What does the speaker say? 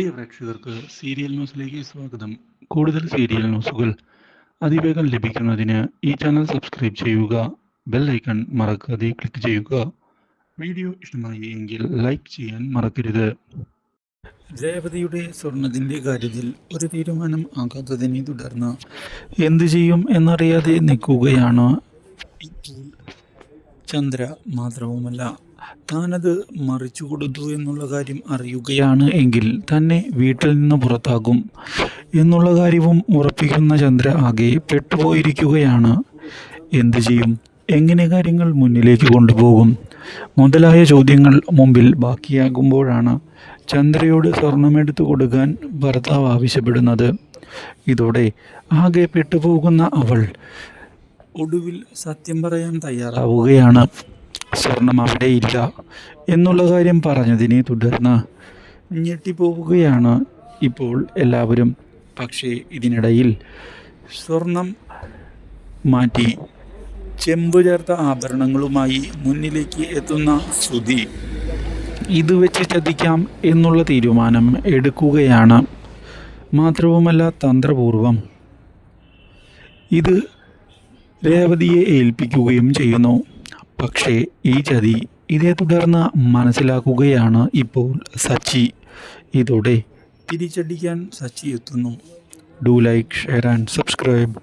പ്രിയ പ്രേക്ഷകർക്ക് സീരിയൽ ന്യൂസിലേക്ക് സ്വാഗതം. കൂടുതൽ സീരിയൽ ന്യൂസുകൾ അതിവേഗം ലഭിക്കുന്നതിന് ഈ ചാനൽ സബ്സ്ക്രൈബ് ചെയ്യുക ബെൽ ഐക്കൺ മറക്കാതെ ക്ലിക്ക് ചെയ്യുക. വീഡിയോ ഇഷ്ടമായി എങ്കിൽ ലൈക്ക് ചെയ്യാൻ മറക്കരുത്. രേവതിയുടെ സ്വർണത്തിന്റെ കാര്യത്തിൽ ഒരു തീരുമാനം ആകാത്തതിനെ തുടർന്ന് എന്തു ചെയ്യും എന്നറിയാതെ നിൽക്കുകയാണ്. ചന്ദ്ര മാത്രവുമല്ല. താനത് മറിച്ചു കൊടുത്തു എന്നുള്ള കാര്യം അറിയുകയാണ് എങ്കിൽ തന്നെ വീട്ടിൽ നിന്ന് പുറത്താകും. എന്നുള്ള കാര്യവും ഉറപ്പിക്കുന്ന ചന്ദ്ര ആകെ പെട്ടുപോയിരിക്കുകയാണ്. എന്തു ചെയ്യും? എങ്ങനെ കാര്യങ്ങൾ മുന്നിലേക്ക് കൊണ്ടുപോകും? മുതലായ ചോദ്യങ്ങൾ മുമ്പിൽ ബാക്കിയാകുമ്പോഴാണ് ചന്ദ്രയോട് സ്വർണമെടുത്തു കൊടുക്കാൻ ഭർത്താവ് ആവശ്യപ്പെടുന്നത്. ഇതോടെ ആകെ പെട്ടുപോകുന്ന അവൾ ഒടുവിൽ സത്യം പറയാൻ തയ്യാറാവുകയാണ്. സ്വർണം അവിടെ ഇല്ല എന്നുള്ള കാര്യം പറഞ്ഞതിനെ തുടർന്ന് ഞെട്ടിപ്പോവുകയാണ് ഇപ്പോൾ എല്ലാവരും. പക്ഷേ ഇതിനിടയിൽ സ്വർണം മാറ്റി ചെമ്പ് ചേർത്ത ആഭരണങ്ങളുമായി മുന്നിലേക്ക് എത്തുന്ന ശ്രുതി ഇത് വെച്ച് ചതിക്കാം എന്നുള്ള തീരുമാനം എടുക്കുകയാണ്. മാത്രവുമല്ല തന്ത്രപൂർവം ഇത് രേവതിയെ ഏൽപ്പിക്കുകയും ചെയ്യുന്നു. പക്ഷേ ഈ ചതി ഇതേ തുടർന്ന് മനസ്സിലാക്കുകയാണ് ഇപ്പോൾ സച്ചി. ഇതോടെ തിരിച്ചടിക്കാൻ സച്ചി എത്തുന്നു. Do like share and subscribe.